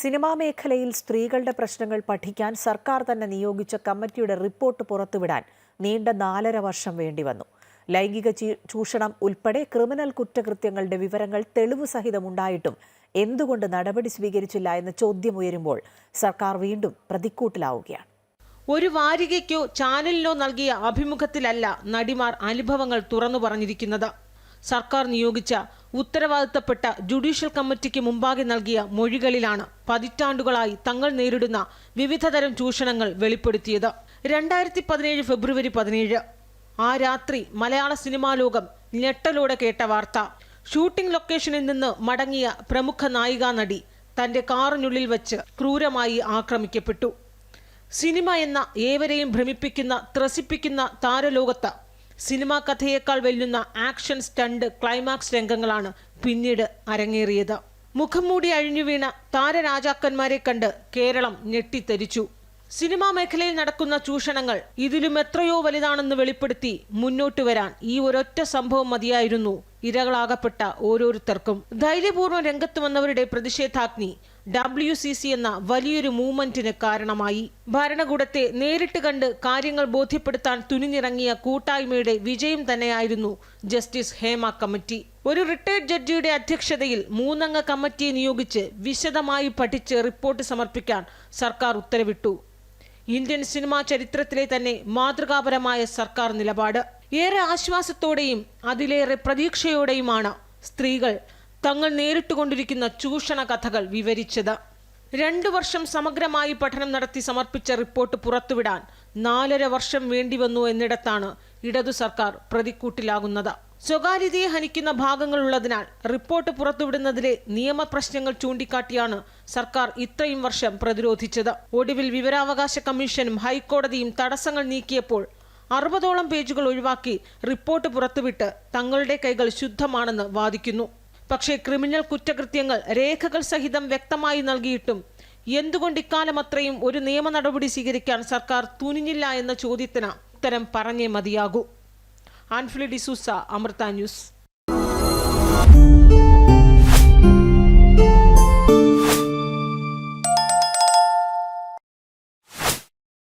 Cinema മേഖലയിൽ സ്ത്രീകളുടെ പ്രശ്നങ്ങൾ പഠിക്കാൻ സർക്കാർ തന്നെ നിയോഗിച്ച കമ്മിറ്റിയുടെ റിപ്പോർട്ട് പുറത്തുവിടാൻ നീണ്ട നാലര വർഷം വേണ്ടിവന്നു ലൈംഗിക ചൂഷണം ഉൾപ്പെടെ ക്രിമിനൽ കുറ്റകൃത്യങ്ങളുടെ വിവരങ്ങൾ തെളിവ് സഹിതമുണ്ടായിട്ടും എന്തുകൊണ്ട് നടപടി സ്വീകരിച്ചില്ല എന്ന ചോദ്യമുയരുമ്പോൾ സർക്കാർ വീണ്ടും പ്രതിക്കൂട്ടിലാവുകയാണ്. ഒരു വാരികയ്ക്കോ ചാനലിനോ നൽകിയ അഭിമുഖത്തിലല്ല നടിമാർ അനുഭവങ്ങൾ തുറന്നു പറഞ്ഞിരിക്കുന്നത്. സർക്കാർ നിയോഗിച്ച ഉത്തരവാദിത്തപ്പെട്ട ജുഡീഷ്യൽ കമ്മിറ്റിക്ക് മുമ്പാകെ നൽകിയ മൊഴികളിലാണ് പതിറ്റാണ്ടുകളായി തങ്ങൾ നേരിടുന്ന വിവിധതരം ചൂഷണങ്ങൾ വെളിപ്പെടുത്തിയത്. രണ്ടായിരത്തി പതിനേഴ് ഫെബ്രുവരി പതിനേഴ്. ആ രാത്രി മലയാള സിനിമാ ലോകം ഞെട്ടലോടെ കേട്ട വാർത്ത. ഷൂട്ടിംഗ് ലൊക്കേഷനിൽ നിന്ന് മടങ്ങിയ പ്രമുഖ നായികാ നടി തന്റെ കാറിനുള്ളിൽ വെച്ച് ക്രൂരമായി ആക്രമിക്കപ്പെട്ടു. സിനിമ എന്ന ഏവരെയും ഭ്രമിപ്പിക്കുന്ന ത്രസിപ്പിക്കുന്ന താരലോകത്ത് സിനിമാ കഥയേക്കാൾ വെല്ലുന്ന ആക്ഷൻ സ്റ്റണ്ട് ക്ലൈമാക്സ് രംഗങ്ങളാണ് പിന്നീട് അരങ്ങേറിയത്. മുഖം മൂടി അഴിഞ്ഞു വീണ താരരാജാക്കന്മാരെ കണ്ട് കേരളം ഞെട്ടിത്തെരിച്ചു. സിനിമാ മേഖലയിൽ നടക്കുന്ന ചൂഷണങ്ങൾ ഇതിലും എത്രയോ വലുതാണെന്ന് വെളിപ്പെടുത്തി മുന്നോട്ട് വരാൻ ഈ ഒരൊറ്റ സംഭവം മതിയായിരുന്നു. ഇരകളാകപ്പെട്ട ഓരോരുത്തർക്കും ധൈര്യപൂർവം രംഗത്ത് വന്നവരുടെ പ്രതിഷേധാഗ്നി ഡബ്ല്യു സി സി എന്ന വലിയൊരു മൂവ്മെന്റിന് കാരണമായി. ഭരണകൂടത്തെ നേരിട്ട് കണ്ട് കാര്യങ്ങൾ ബോധ്യപ്പെടുത്താൻ തുനിഞ്ഞിറങ്ങിയ കൂട്ടായ്മയുടെ വിജയം തന്നെയായിരുന്നു ജസ്റ്റിസ് ഹേമ കമ്മിറ്റി. ഒരു റിട്ടയർഡ് ജഡ്ജിയുടെ അധ്യക്ഷതയിൽ മൂന്നംഗ കമ്മിറ്റിയെ നിയോഗിച്ച് വിശദമായി പഠിച്ച് റിപ്പോർട്ട് സമർപ്പിക്കാൻ സർക്കാർ ഉത്തരവിട്ടു. ഇന്ത്യൻ സിനിമാ ചരിത്രത്തിലെ തന്നെ മാതൃകാപരമായ സർക്കാർ നിലപാട്. ഏറെ ആശ്വാസത്തോടെയും അതിലേറെ പ്രതീക്ഷയോടെയുമാണ് സ്ത്രീകൾ തങ്ങൾ നേരിട്ടുകൊണ്ടിരിക്കുന്ന ചൂഷണ കഥകൾ വിവരിച്ചത്. രണ്ടു വർഷം സമഗ്രമായി പഠനം നടത്തി സമർപ്പിച്ച റിപ്പോർട്ട് പുറത്തുവിടാൻ നാലര വർഷം വേണ്ടിവന്നു എന്നിടത്താണ് ഇടതു സർക്കാർ പ്രതിക്കൂട്ടിലാകുന്നത്. സ്വകാര്യതയെ ഹനിക്കുന്ന ഭാഗങ്ങളുള്ളതിനാൽ റിപ്പോർട്ട് പുറത്തുവിടുന്നതിലെ നിയമപ്രശ്നങ്ങൾ ചൂണ്ടിക്കാട്ടിയാണ് സർക്കാർ ഇത്രയും വർഷം പ്രതിരോധിച്ചത്. ഒടുവിൽ വിവരാവകാശ കമ്മീഷനും ഹൈക്കോടതിയും തടസ്സങ്ങൾ നീക്കിയപ്പോൾ അറുപതോളം പേജുകൾ ഒഴിവാക്കി റിപ്പോർട്ട് പുറത്തുവിട്ട് തങ്ങളുടെ കൈകൾ ശുദ്ധമാണെന്ന് വാദിക്കുന്നു. പക്ഷേ ക്രിമിനൽ കുറ്റകൃത്യങ്ങൾ രേഖകൾ സഹിതം വ്യക്തമായി നൽകിയിട്ടും എന്തുകൊണ്ട് ഇക്കാലം അത്രയും ഒരു നിയമ നടപടി സ്വീകരിക്കാൻ സർക്കാർ തുനിഞ്ഞില്ല എന്ന ചോദ്യത്തിന് ഉത്തരം പറഞ്ഞേ മതിയാകൂ. ആൻഫ്ലി ഡിസൂസ അമൃത ന്യൂസ്.